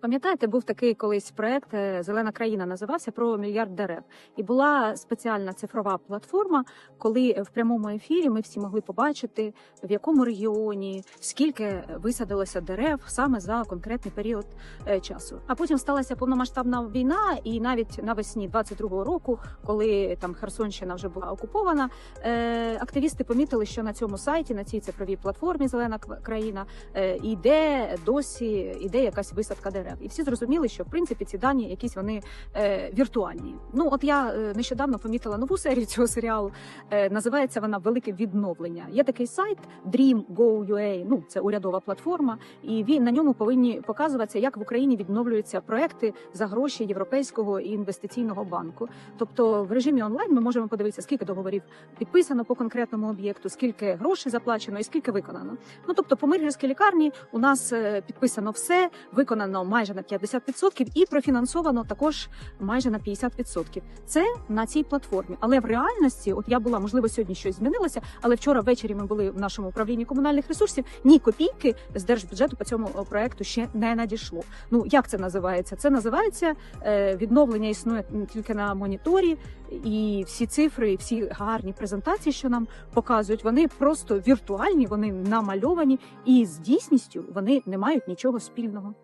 Пам'ятаєте, був такий колись проект е, Зелена країна називався про мільярд дерев, і була спеціальна цифрова платформа, коли в прямому ефірі ми всі могли побачити, в якому регіоні скільки висадилося дерев саме за конкретний період е, часу. А потім сталася повномасштабна війна, і навіть навесні 22-го року, коли там Херсонщина вже була окупована, е, активісти помітили, що на цьому сайті, на цій цифровій платформі Зелена країна іде досі іде якась висадка дерев. І всі зрозуміли, що в принципі ці дані якісь вони е, віртуальні. Ну от я е, нещодавно помітила нову серію цього серіалу. Е, називається вона Велике відновлення. Є такий сайт Dream.go.ua, Ну це урядова платформа, і він на ньому повинні показуватися, як в Україні відновлюються проекти за гроші Європейського інвестиційного банку. Тобто в режимі онлайн ми можемо подивитися, скільки договорів підписано по конкретному об'єкту, скільки грошей заплачено і скільки виконано. Ну тобто, по Миргірській лікарні у нас е, підписано все, виконано майже на 50% і профінансовано також майже на 50%. Це на цій платформі. Але в реальності, от я була, можливо, сьогодні щось змінилося, але вчора ввечері ми були в нашому управлінні комунальних ресурсів. Ні копійки з держбюджету по цьому проекту ще не надійшло. Ну як це називається? Це називається е, відновлення існує тільки на моніторі, і всі цифри, і всі гарні презентації, що нам показують, вони просто віртуальні, вони намальовані, і з дійсністю вони не мають нічого спільного.